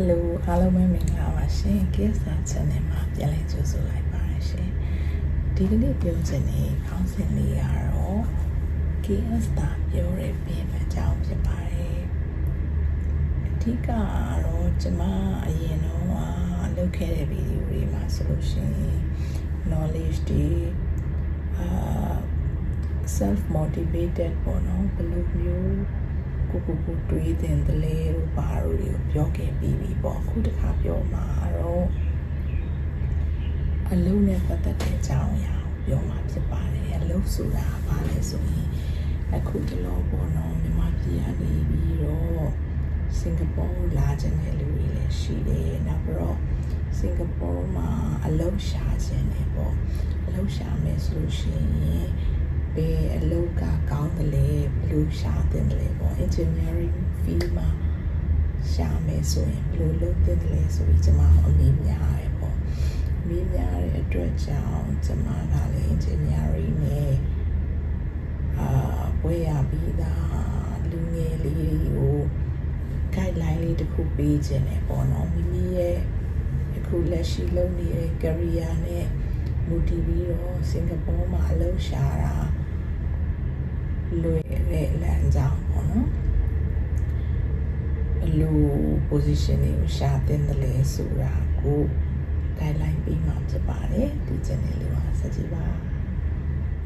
Hello အားလုံးပဲမင်္ဂလာပါရှင် KSA Channel မှာပြန်လည်ကြိုဆိုလိုက်ပါတယ်ရှင်ဒီကနေ့ပြောချင်တဲ့ခေါင်းစဉ်လေးကတော့ KS တာပြောတဲ့ပြင်အကြောင်းဖြစ်ပါတယ်အဓိကကတော့ကျွန်မအရင်တော့လုပ်ခဲ့တဲ့ဗီဒီယိုတွေမှာဆိုလို့ရှိရင် knowledge တွေအာ self motivated ပေါ့နော်ဘယ်လိုမျိုး ကိုကိုကိုတွေးတင်တယ်လေလို့ဘာလို့တွေကိုပြောခဲ့ပြီးပြီပေါ့အခုတခါပြောမှာတော့အလုံးနဲ့ပတ်သက်တဲ့အကြောင်းအရာကိုပြောမှာဖြစ်ပါတယ်အလုံးဆိုတာဘာလဲဆိုရင်အခုတလောပေါ့နော်မြန်မာပြည်ကနေပြီးတော့စင်ကာပူလာကြတဲ့လူတွေလည်းရှိတယ်နောက်ပြီးတော့စင်ကာပူမှာအလုံးရှာခြင်းတယ်ပေါ့အလုံးရှာမယ်ဆိုလို့ရှိရင် ဘယ်အလုပ်ကကောင်းတယ်လဲဘယ်လိုရှာတင်တယ်လဲပေါ့ engineering field မှာရှာမယ်ဆိုရင်ဘယ်လိုလုပ်တင်တယ်လဲဆိုပြီးကျွန်မအမြင်များတယ်ပေါ့အမြင်များတဲ့အတွက်ကြောင့်ကျွန်မကလည်း engineering နဲ့အာဘွေရပြီးသားလူငယ်လေးတွေကို guideline လေးတစ်ခုပေးခြင်းနဲ့ပေါ့နော်မိမိရဲ့အခုလက်ရှိလုပ်နေတဲ့ career နဲ့မူတည်ပြီးတော့စင်ကာပူမှာအလုပ်ရှာတာ လွယ်တဲ့လမ်းကြောင်းပေါ့နော်ဘယ်လို position တွေကိုရှာတင်တယ်လဲဆိုတာကို guideline ပေးမှာဖြစ်ပါတယ်ဒီ channel လေးမှာဆက်ကြည့်ပါ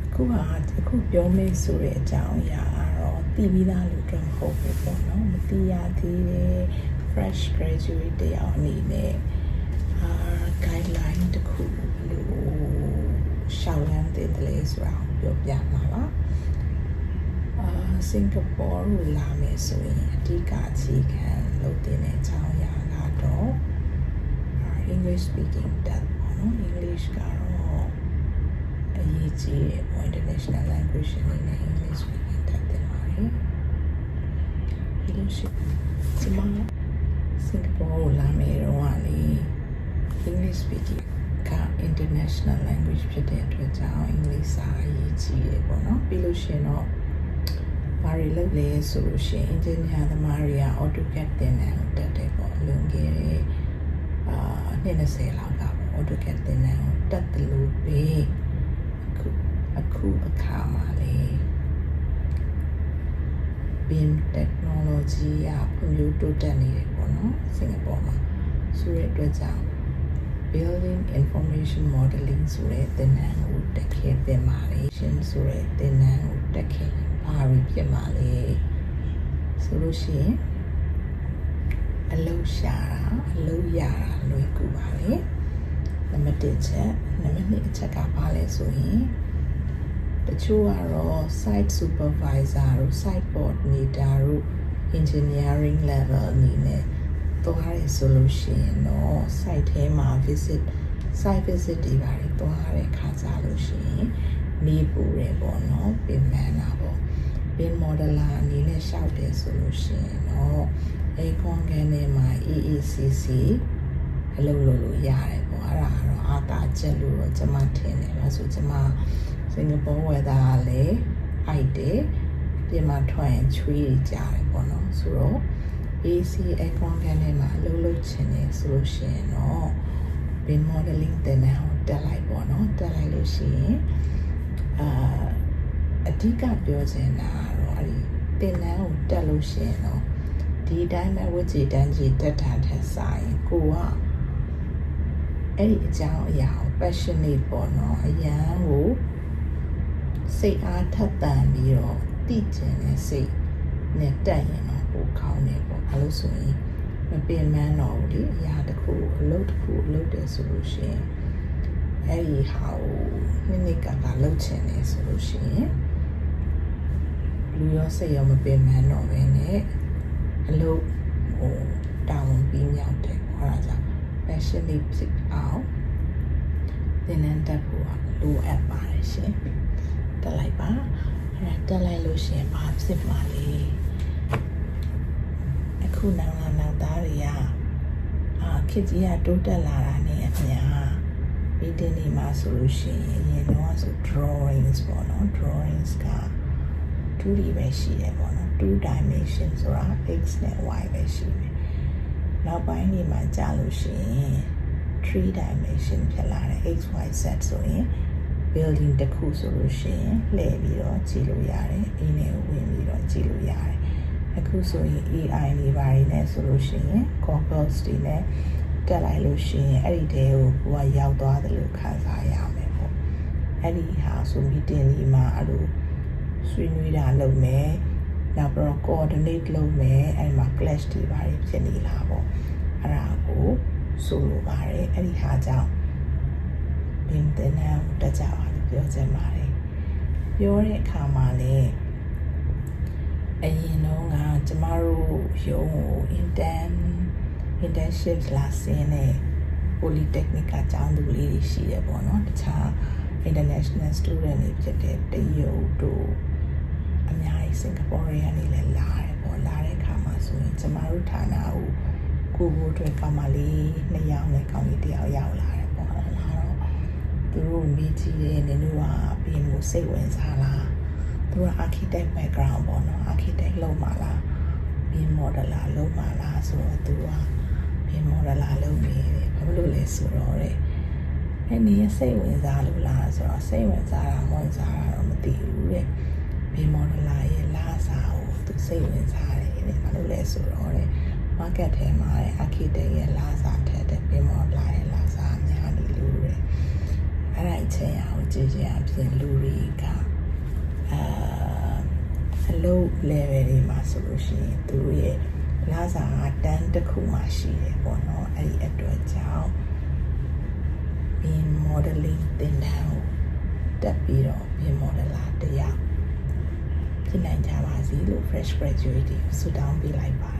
အခုကအခုပြောမယ့်ဆိုတဲ့အကြောင်းအရာကတော့တည်ပြီးသားလူတွေမဟုတ်ဘူးပေါ့နော်မတည်ရသေးတဲ့ fresh graduate တယောက်အနေနဲ့အာ guideline တစ်ခုလို့ရှောက်လန်းတဲ့တလဲဆိုတာကိုပြောပြမှာပါအာ စင်ကာပူကိုလာမယ်ဆိုရင်အဓိကအခြေခံလုပ်တဲ့အကြောင်းအရာကတော့ English speaking တက်ပေါ့နော် English ကတော့အရေးကြီးတဲ့ international language အနေနဲ့ English speaking တက်တင်ပါတယ်ဒီလိုရှိကျွန်မစင်ကာပူကိုလာမယ်တော့ကလေ English speaking က international language ဖြစ်တဲ့အတွက်ကြောင့် English စာအရေးကြီးတယ်ပေါ့နော်ပြီးလို့ရှိရင်တော့ ဘာတွေလုပ်လဲဆိုလို့ရှိရင် engineer သမားတွေက AutoCAD သင်တန်းကိုတက်တယ်ပေါ့လွန်ခဲ့တဲ့အာနှစ်20လောက်ကပေါ့ AutoCAD သင်တန်းကိုတက်တယ်လို့ပဲအခုအခုအခါမှာလေ BIM technology ကဖွံ့ဖြိုးတိုးတက်နေတယ်ပေါ့နော်စင်ကာပူမှာဆိုတဲ့အတွက်ကြောင့် building information modeling ဆိုတဲ့သင်တန်းကိုတက်ခဲ့ပြင်ပါလေရှင်ဆိုတဲ့သင်တန်းကိုတက်ခဲ့ဘာတွေဖြစ်မှာလဲဆိုလို့ရှိရင်အလုံးရှာတာအလုံးရတာလွယ်ကူပါလေနံပါတ်1ချက်နံပါတ်2အချက်ကဘာလဲဆိုရင်တချို့ကတော့ site supervisor တို့ site coordinator တို့ engineering level အနေနဲ့သွားရဲဆိုလို့ရှိရင်တော့ site ထဲမှာ visit site visit တွေပါတယ်သွားရတဲ့ခါကြလို့ရှိရင်နေပူတယ်ပေါ့နော်ပြင်မှန်းတာပေါ့ပင် modeler အနေနဲ့ရှောက်တယ်ဆိုလို့ရှိရင်တော့အဲကွန်ကန်ထဲမှာ EECC အလုပ်လုပ်လို့ရတယ်ပေါ့အဲ့ဒါကတော့အာတာချက်လို့တော့ကျွန်မထင်တယ်ဒါဆိုကျွန်မစင်ကာပူဝယ်သားကလည်းအိုက်တယ်ပြင်မှာထွက်ရင်ချွေးကြတယ်ပေါ့နော်ဆိုတော့ AC aircon ကန်ထဲမှာအလုပ်လုပ်ချင်တယ်ဆိုလို့ရှိရင်တော့ bin modeling တင်တဲ့ဟိုတက်လိုက်ပေါ့နော်တက်လိုက်လို့ရှိရင်အာအဓိကပြောချင်တာကတော့အဲ့ဒီတင်တဲ့ဟိုတက်လို့ရှိရင်တော့ဒီတိုင်းပဲဝစ်ကြည်တန်းကြီးတက်တာထက်စာရင်ကိုကအဲ့ဒီအကြောင်းအရာကို passionate ပေါ့နော်အရန်ကိုစိတ်အားထက်သန်ပြီးတော့တည်ကျင်တဲ့စိတ် နဲ့တက်ရင်တော့ပိုကောင်းတယ်ပေါ့အဲလို့ဆိုရင်မပင်ပန်းတော့ဘူးလေအရာတစ်ခုအလုပ်တစ်ခုလုပ်တယ်ဆိုလို့ရှိရင်အဲ့ဒီဟာကိုနှစ်နှစ်ကကလုပ်ချင်တယ်ဆိုလို့ရှိရင်လူရောစိတ်ရောမပင်ပန်းတော့ဘဲနဲ့အလုပ်ဟိုတောင်းပြီးမြောက်တယ်ဟောတာကြောင့် passionate ဖြစ်အောင်သင်တန်းတက်ဖို့လိုအပ်ပါတယ်ရှင်တက်လိုက်ပါ အဲ့ဒါတက်လိုက်လို့ရှိရင်ဘာဖြစ်မှာလဲအခုနောက်လာနောက်သားတွေကအာခစ်ကြီးကတိုးတက်လာတာနဲ့အများ meeting တွေမှာဆိုလို့ရှိရင်ရင်တော့ဆို drawings ပေါ့နော် drawings က 2D ပဲရှိတယ်ပေါ့နော်2 dimension ဆိုတာ x နဲ့ y ပဲရှိတယ်နောက်ပိုင်းနေမှာကြာလို့ရှိရင်3 dimension ဖြစ်လာတယ် x y z ဆိုရင် building တစ်ခုဆိုလို့ရှိရင်လှည့်ပြီးတော့ကြည့်လို့ရတယ်အင်းနဲ့ဝင်ပြီးတော့ကြည့်လို့ရတယ်အခုဆိုရင် AI တွေဘာတွေနဲ့ဆိုလို့ရှိရင် goggles တွေနဲ့တက်လိုက်လို့ရှိရင်အဲ့ဒီတဲကိုကိုကရောက်သွားတယ်လို့ခံစားရမယ်ပေါ့အဲ့ဒီဟာဆို meeting ဒီမှာအဲ့လိုဆွေးနွေးတာလုပ်မယ်နောက်ပြီးတော့ coordinate လုပ်မယ်အဲ့ဒီမှာ clash တွေဘာတွေဖြစ်နေလားပေါ့အဲ့ဒါကိုဆိုလိုပါတယ်အဲ့ဒီဟာကြောင့် ဘင်းတင်တဲ့တက်ကြပါလို့ပြောချင်ပါတယ်ပြောတဲ့အခါမှာလည်းအရင်တော့ကကျမတို့ရုံးကို intern internship လာဆင်းတဲ့ polytechnic ကကျောင်းသူလေးတွေရှိတယ်ပေါ့နော်တခြား international student တွေဖြစ်တဲ့တရုတ်တို့အများကြီးစင်ကာပူတွေကနေလည်းလာတယ်ပေါ့လာတဲ့အခါမှာဆိုရင်ကျမတို့ဌာနကိုကိုကိုအတွက်ကောင်းမလေးနှစ်ယောက်နဲ့ကောင်းကြီးတစ်ယောက်ရောက်လာတယ်ပေါ့လာတော့ သူတို့မိကြည့်တဲ့နင်တို့ကပြင်မှုစိတ်ဝင်စားလားသူက architect background ပေါ့နော် architect လုပ်မှာလားပြင် modeler လုပ်မှာလားဆိုတော့သူကပြင် modeler လုပ်နေတယ်ဘာလို့လဲဆိုတော့တဲ့အဲ့ဒီစိတ်ဝင်စားလို့လားဆိုတော့စိတ်ဝင်စားတာမဝင်စားတာတော့မသိဘူးတဲ့ပြင် modeler ရဲ့လားစာကိုသူစိတ်ဝင်စားတယ်တဲ့ဘာလို့လဲဆိုတော့တဲ့ market ထဲမှာတဲ့ architect ရဲ့လားစာထက်တဲ့ပြင် modeler ရဲ့လားစာအများကြီးလို့တဲ့ အဲ့ဒါအချင်းအအောင် ကြည့်ကြအပြင်လူတွေကအာအလုပ် level တွေမှာဆိုလို့ရှိရင်သူတို့ရဲ့လာစာကတန်းတစ်ခုမှရှိတယ်ပေါ့နော်အဲ့ဒီအတွက်ကြောင့် bin modeling တင်တန်းကိုတက်ပြီးတော့ bin modeler တယောက်ဖြစ်နိုင်ကြပါစေလို့ fresh graduate တွေဆုတောင်းပေးလိုက်ပါတယ်